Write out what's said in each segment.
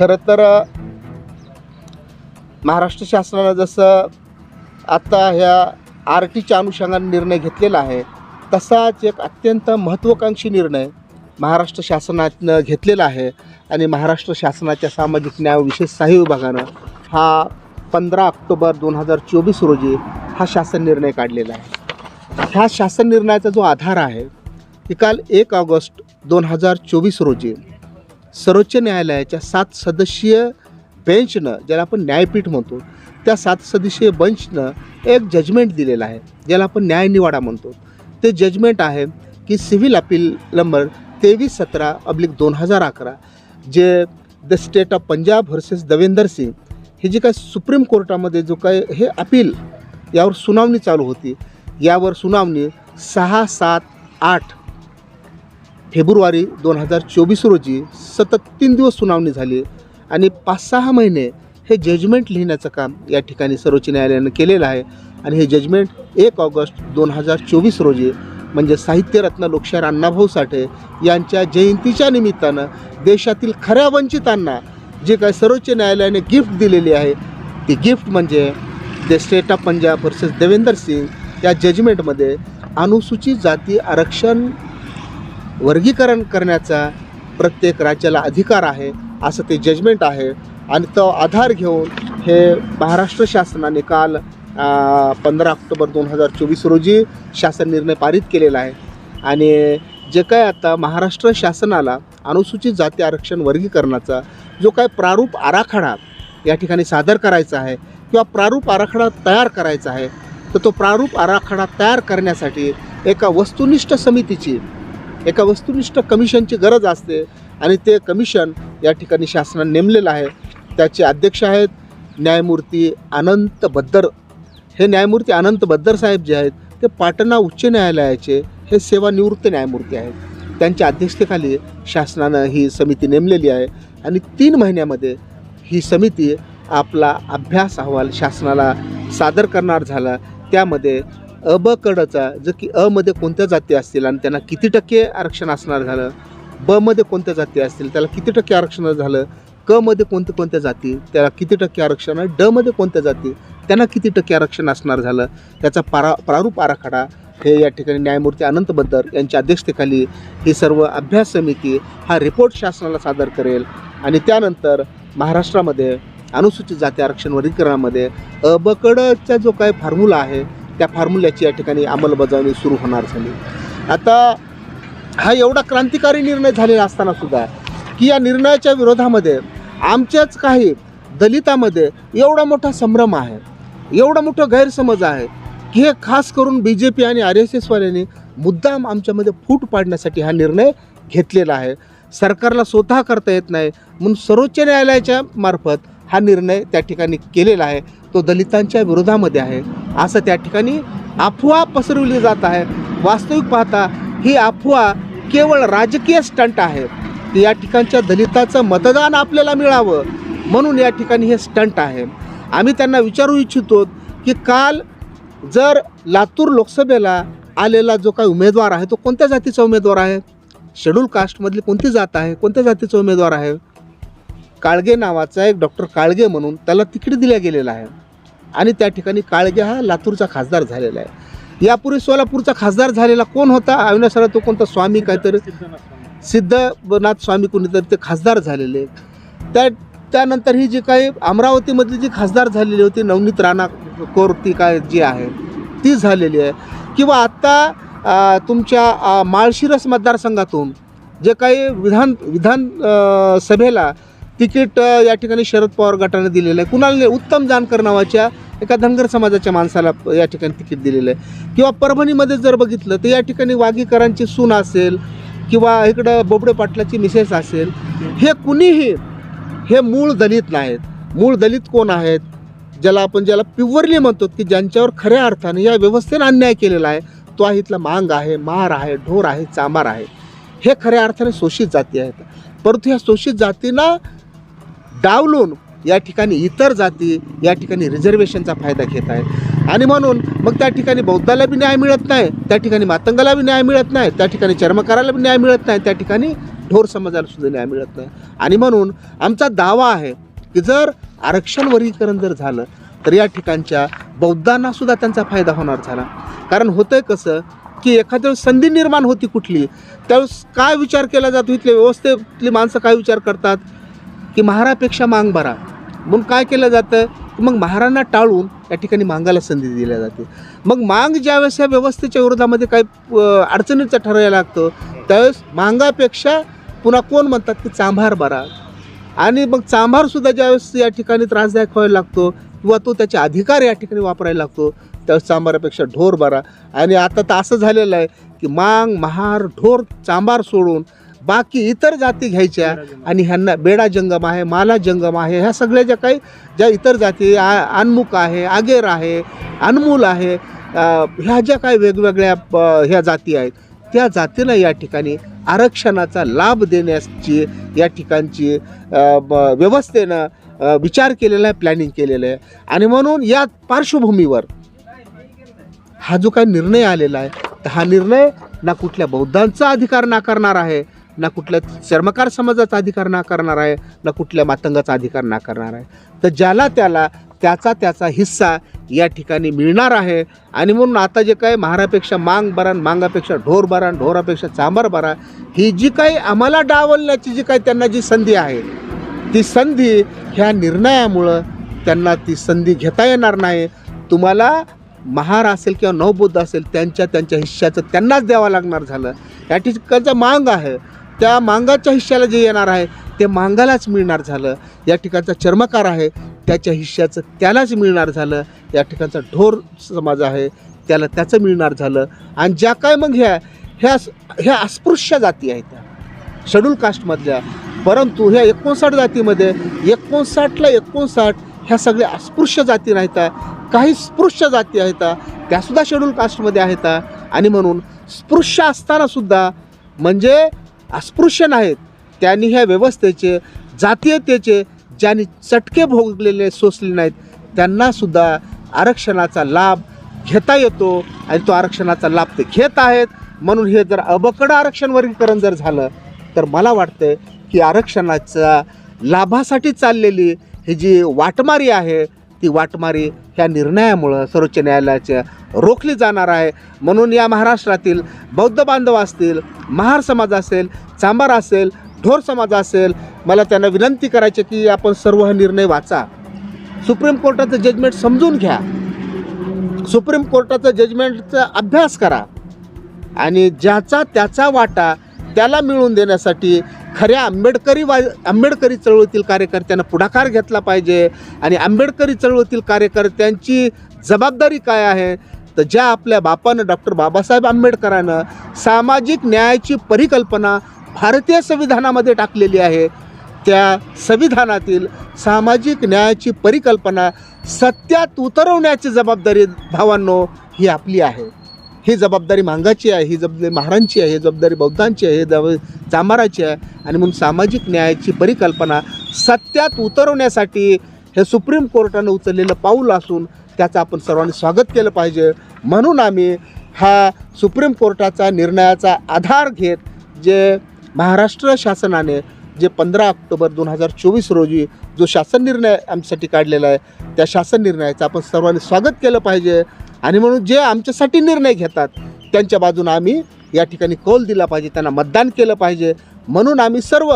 खरं तर महाराष्ट्र शासनानं जसं आत्ता ह्या आर टीच्या अनुषंगाने निर्णय घेतलेला आहे तसाच एक अत्यंत महत्त्वाकांक्षी निर्णय महाराष्ट्र शासनानं घेतलेला आहे आणि महाराष्ट्र शासनाच्या सामाजिक न्याय विशेष सहाय्य विभागानं हा पंधरा ऑक्टोबर दोन हजार चोवीस रोजी हा शासन निर्णय काढलेला आहे. ह्या शासन निर्णयाचा जो आधार आहे की काल एक ऑगस्ट दोन हजार चोवीस रोजी सर्वोच्च न्यायालयाच्या सात सदस्यीय बेंचनं ज्याला आपण न्यायपीठ म्हणतो त्या सात सदस्यीय बेंचनं एक जजमेंट दिलेलं आहे ज्याला आपण न्यायनिवाडा म्हणतो. ते जजमेंट आहे की सिव्हिल अपील नंबर तेवीस सतरा अब्लिक दोन हजार अकरा जे the state of Punjab versus Devender Singh हे जे काय सुप्रीम कोर्टामध्ये जो काय हे अपील यावर सुनावणी चालू होती यावर सुनावणी सहा सात आठ फेब्रुवारी दोन हजार चोवीस रोजी सतत तीन दिवस सुनावणी झाली आणि पाच सहा महिने हे जजमेंट लिहिण्याचं काम या ठिकाणी सर्वोच्च न्यायालयानं केलेलं आहे. आणि हे जजमेंट एक ऑगस्ट दोन हजार चोवीस रोजी म्हणजे साहित्यरत्न लोकशाहीर अण्णाभाऊ साठे यांच्या जयंतीच्या निमित्तानं देशातील खऱ्या वंचितांना जे काय सर्वोच्च न्यायालयाने गिफ्ट दिलेली आहे ती गिफ्ट म्हणजे the state of Punjab versus Devender Singh या जजमेंटमध्ये अनुसूचित जाती आरक्षण वर्गीकरण करण्याचा प्रत्येक राज्याला अधिकार आहे असं ते जजमेंट आहे. आणि तो आधार घेऊन हे महाराष्ट्र शासनाने काल पंधरा ऑक्टोबर दोन हजार चोवीस रोजी शासन निर्णय पारित केलेला आहे. आणि जे काय आता महाराष्ट्र शासनाला अनुसूचित जाती आरक्षण वर्गीकरणाचा जो काय प्रारूप आराखडा या ठिकाणी सादर करायचा आहे किंवा प्रारूप आराखडा तयार करायचा आहे तर तो प्रारूप आराखडा तयार करण्यासाठी एका वस्तुनिष्ठ समितीची एका वस्तुनिष्ठ कमिशनची गरज असते आणि ते कमिशन या ठिकाणी शासनाने नेमलेलं आहे. त्याचे अध्यक्ष आहेत न्यायमूर्ती अनंत बद्दर. हे न्यायमूर्ती अनंत बद्दर साहेब जे आहेत ते पाटणा उच्च न्यायालयाचे हे सेवानिवृत्त न्यायमूर्ती आहेत. त्यांच्या अध्यक्षतेखाली शासनानं ही समिती नेमलेली आहे आणि तीन महिन्यामध्ये ही समिती आपला अभ्यास अहवाल शासनाला सादर करणार झाला. त्यामध्ये अ ब कडचा जर की अमध्ये कोणत्या जाती असतील आणि त्यांना किती टक्के आरक्षण असणार झालं? ब मध्ये कोणत्या जाती असतील? त्याला किती टक्के आरक्षण झालं? क मध्ये कोणत्या कोणत्या जाती? त्याला किती टक्के आरक्षण आहे? ड मध्ये कोणत्या जाती? त्यांना किती टक्के आरक्षण असणार झालं? त्याचा पारा प्रारूप आराखडा हे या ठिकाणी न्यायमूर्ती अनंत बद्दर यांच्या अध्यक्षतेखाली ही सर्व अभ्यास समिती हा रिपोर्ट शासनाला सादर करेल. आणि त्यानंतर महाराष्ट्रामध्ये अनुसूचित जाती आरक्षण वर्गीकरणामध्ये अबकडचा जो काय फॉर्म्युला आहे त्या फॉर्म्युल्याची या ठिकाणी अंमलबजावणी सुरू होणार झाली. आता हा एवढा क्रांतिकारी निर्णय झालेला असताना सुद्धा की या निर्णयाच्या विरोधामध्ये आमच्याच काही दलितामध्ये एवढा मोठा संभ्रम आहे एवढा मोठा गैरसमज आहे की हे खास करून बी जे पी आणि आर एस एसवाल्यांनी मुद्दाम आमच्यामध्ये फूट पाडण्यासाठी हा निर्णय घेतलेला आहे. सरकारला स्वतः करता येत नाही म्हणून सर्वोच्च न्यायालयाच्या मार्फत हा निर्णय त्या ठिकाणी केलेला आहे. तो दलितांच्या विरोधामध्ये आहे. असं त्या ठिकाणी अफवा पसरवली जात आहे. वास्तविक पाहता ही अफवा केवळ राजकीय स्टंट आहे. या ठिकाणच्या दलिताचं मतदान आपल्याला मिळावं म्हणून या ठिकाणी हे स्टंट आहे. आम्ही त्यांना विचारू इच्छितो की काल जर लातूर लोकसभेला आलेला जो काही उमेदवार आहे तो कोणत्या जातीचा उमेदवार आहे? शेड्यूल कास्टमधली कोणती जात आहे? कोणत्या जातीचा उमेदवार आहे? काळगे नावाचा एक डॉक्टर काळगे म्हणून त्याला तिकीट दिल्या गेलेलं आहे. आणि त्या ठिकाणी काळगे हा लातूरचा खासदार झालेला आहे. यापूर्वी सोलापूरचा खासदार झालेला कोण होता? अविनाशरा तो कोणता? स्वामी काहीतरी. सिद्धनाथ स्वामी कोणीतरी ते खासदार झालेले. त्या त्यानंतर ही जी काही अमरावतीमधली जी खासदार झालेली होती नवनीत राणा कोरती काय जी आहे ती झालेली आहे. किंवा आत्ता तुमच्या माळशिरस मतदारसंघातून जे काही विधान विधान सभेला तिकीट या ठिकाणी शरद पवार गटाने दिलेलं आहे. कुणाला उत्तम जानकर नावाच्या एका धनगर समाजाच्या माणसाला या ठिकाणी तिकीट दिलेलं आहे. किंवा परभणीमध्ये जर बघितलं तर या ठिकाणी वागीकरांची सून असेल किंवा इकडं बोबडे पाटलाची मिसेस असेल हे कुणीही हे मूळ दलित नाहीत. मूळ दलित कोण आहेत? ज्याला आपण ज्याला पिवरली म्हणतो की ज्यांच्यावर खऱ्या अर्थाने या व्यवस्थेने अन्याय केलेला आहे तो आहे इथला मांग आहे मार आहे ढोर आहे चांबार आहे. हे खऱ्या अर्थाने शोषित जाती आहेत. परंतु ह्या शोषित जातींना डावलून या ठिकाणी इतर जाती या ठिकाणी रिझर्वेशनचा फायदा घेत आहेत. आणि म्हणून मग त्या ठिकाणी बौद्धाला बी न्याय मिळत नाही त्या ठिकाणी मातंगाला बी न्याय मिळत नाही त्या ठिकाणी चर्मकाराला बी न्याय मिळत नाही त्या ठिकाणी ढोर समाजाला सुद्धा न्याय मिळत नाही. आणि म्हणून आमचा दावा आहे की जर आरक्षण वर्गीकरण जर झालं तर या ठिकाणच्या बौद्धांना सुद्धा त्यांचा फायदा होणार झाला. कारण होतंय कसं की एखाद्या वेळेस संधी निर्माण होती कुठली त्यावेळेस काय विचार केला जातो इथले व्यवस्थेतली माणसं काय विचार करतात? की महारापेक्षा मांग बरा म्हणून काय केलं जातं? की मग महारांना टाळून या ठिकाणी मांगाला संधी दिल्या जाते. मग मांग ज्यावेळेस या व्यवस्थेच्या विरोधामध्ये काही अडचणीचा अडचणीचं ठरायला लागतं त्यावेळेस मांगापेक्षा पुन्हा कोण म्हणतात की चांभार बरा आणि मग चांभारसुद्धा ज्यावेळेस या ठिकाणी त्रासदायक व्हायला लागतो किंवा तो त्याचे अधिकार या ठिकाणी वापरायला लागतो त्यावेळेस चांभारापेक्षा ढोर बरा आणि आता तर असं झालेलं आहे की मांग महार ढोर चांभार सोडून बाकी इतर जाती घ्यायच्या आणि ह्यांना बेडा जंगम आहे माला जंगम आहे ह्या सगळ्या ज्या काही ज्या इतर जाती आ अनमुक आहे आगेर आहे अनमूल आहे ह्या ज्या काही वेगवेगळ्या ह्या जाती आहेत त्या जातीला या ठिकाणी आरक्षणाचा लाभ देण्याची या ठिकाणची ब- व्यवस्थेनं विचार केलेला आहे प्लॅनिंग केलेलं आहे. आणि म्हणून या पार्श्वभूमीवर हा जो काही निर्णय आलेला आहे तर हा निर्णय ना कुठल्या बौद्धांचा अधिकार नाकारणार आहे ना कुठल्या चर्मकार समाजाचा अधिकार नाकारणार आहे ना कुठल्या मातंगाचा अधिकार नाकारणार आहे. तर ज्याला त्याला त्याचा त्याचा हिस्सा या ठिकाणी मिळणार आहे. आणि म्हणून आता जे काय महारापेक्षा मांग बरान मांगापेक्षा ढोर बरान ढोरापेक्षा चांबर बरा ही जी काही आम्हाला डावलण्याची जी काही त्यांना जी संधी आहे ती संधी ह्या निर्णयामुळं त्यांना ती संधी घेता येणार नाही. तुम्हाला महार असेल किंवा नवबुद्ध असेल त्यांच्या त्यांच्या हिश्श्याचं त्यांनाच द्यावं लागणार झालं. या ठिकाणचं मांग आहे. त्या मांगाच्या हिश्श्याला जे येणार आहे ते मांगालाच मिळणार झालं. या ठिकाणचा चर्मकार आहे त्याच्या हिश्श्याचं त्यालाच मिळणार झालं. या ठिकाणचा ढोर समाज आहे त्याला त्याचं मिळणार झालं. आणि ज्या काय मग ह्या ह्या ह्या अस्पृश्य जाती आहेत त्या. शेड्यूल कास्टमधल्या. परंतु ह्या एकोणसाठ जातीमध्ये एकोणसाठला एकोणसाठ ह्या सगळ्या अस्पृश्य जाती नाहीत काही स्पृश्य जाती आहेत त्यासुद्धा शेड्यूल कास्टमध्ये आहेत आणि म्हणून स्पृश्य असतानासुद्धा म्हणजे अस्पृश्य नाहीत. त्यांनी ह्या व्यवस्थेचे जातीयतेचे ज्यांनी चटके भोगलेले सोसले नाहीत त्यांनासुद्धा आरक्षणाचा लाभ घेता येतो आणि तो आरक्षणाचा लाभ ते घेत आहेत. म्हणून हे जर अबकड आरक्षण वर्गीकरण जर झालं तर मला वाटतं की आरक्षणाचा लाभासाठी चाललेली ही जी वाटमारी आहे ती वाटमारी ह्या निर्णयामुळं सर्वोच्च न्यायालयाच्या रोखली जाणार आहे. म्हणून या महाराष्ट्रातील बौद्ध बांधव असतील महार समाज असेल चांबार असेल ढोर समाज असेल मला त्यांना विनंती करायची की आपण सर्व हा निर्णय वाचा. सुप्रीम कोर्टाचं जजमेंट समजून घ्या. सुप्रीम कोर्टाचं जजमेंटचा अभ्यास करा. आणि ज्याचा त्याचा वाटा त्याला मिळवून देण्यासाठी खऱ्या आंबेडकरी वा आंबेडकरी चळवळीतील कार्यकर्त्यांना पुढाकार घेतला पाहिजे. आणि आंबेडकरी चळवळीतील कार्यकर्त्यांची जबाबदारी काय आहे? तर ज्या आपल्या बापानं डॉक्टर बाबासाहेब आंबेडकरानं सामाजिक न्यायाची परिकल्पना भारतीय संविधानामध्ये टाकलेली आहे त्या संविधानातील सामाजिक न्यायाची परिकल्पना सत्यात उतरवण्याची जबाबदारी भावांनो ही आपली आहे. ही जबाबदारी मांगाची आहे ही जबाबदारी महारांची आहे ही जबाबदारी बौद्धांची आहे जब जबाबदारी चांबाराची आहे. आणि म्हणून सामाजिक न्यायाची परिकल्पना सत्यात उतरवण्यासाठी हे सुप्रीम कोर्टानं उचललेलं पाऊल असून त्याचं आपण सर्वांनी स्वागत केलं पाहिजे. म्हणून आम्ही हा सुप्रीम कोर्टाचा निर्णयाचा आधार घेत जे महाराष्ट्र शासनाने जे पंधरा ऑक्टोबर दोन हजार चोवीस रोजी जो शासन निर्णय आमच्यासाठी काढलेला आहे त्या शासन निर्णयाचं आपण सर्वांनी स्वागत केलं पाहिजे. आणि म्हणून जे आमच्यासाठी निर्णय घेतात त्यांच्या बाजूनं आम्ही या ठिकाणी कौल दिला पाहिजे त्यांना मतदान केलं पाहिजे. म्हणून आम्ही सर्व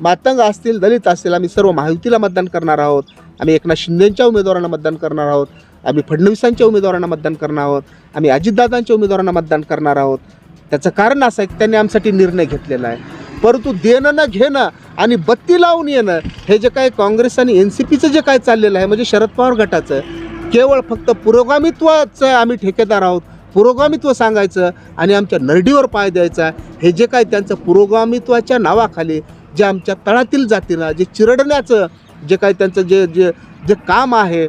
मातंग असतील दलित असतील आम्ही सर्व महायुतीला मतदान करणार आहोत. आम्ही एकनाथ शिंदेंच्या उमेदवारांना मतदान करणार आहोत. आम्ही फडणवीसांच्या उमेदवारांना मतदान करणार आहोत. आम्ही अजितदादांच्या उमेदवारांना मतदान करणार आहोत. त्याचं कारण असं आहे की त्यांनी आमसाठी निर्णय घेतलेला आहे. परंतु देणं न घेणं आणि बत्ती लावून येणं हे जे काय काँग्रेस आणि एन सी पीचं जे काय चाललेलं आहे म्हणजे शरद पवार गटाचं केवळ फक्त पुरोगामित्वाचं आम्ही ठेकेदार आहोत. पुरोगामित्व सांगायचं आणि आमच्या नरडीवर पाय द्यायचा हे जे काय त्यांचं पुरोगामित्वाच्या नावाखाली जे आमच्या तळातील जातीला जे चिरडण्याचं जे काय त्यांचं जे जे जे काम आहे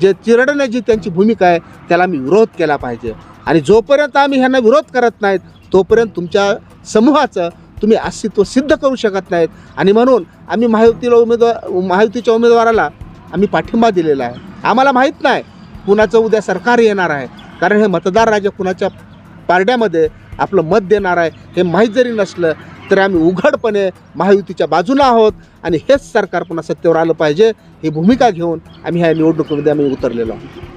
जे चिरडण्याची त्यांची भूमिका आहे त्याला आम्ही विरोध केला पाहिजे. आणि जोपर्यंत आम्ही ह्यांना विरोध करत नाहीत तोपर्यंत तुमच्या समूहाचं तुम्ही अस्तित्व सिद्ध करू शकत नाहीत. आणि म्हणून आम्ही महायुतीला उमेदवार महायुतीच्या उमेदवाराला आम्ही पाठिंबा दिलेला आहे. आम्हाला माहीत नाही कुणाचं उद्या सरकार येणार आहे. कारण हे मतदार राजा कुणाच्या पारड्यामध्ये आपलं मत देणार आहे हे माहीत जरी नसलं तरी आम्ही उघडपणे महायुतीच्या बाजूला आहोत आणि हेच सरकार पुन्हा सत्तेवर आलं पाहिजे ही भूमिका घेऊन आम्ही ह्या निवडणुकीमध्ये आम्ही उतरलेलो आहोत.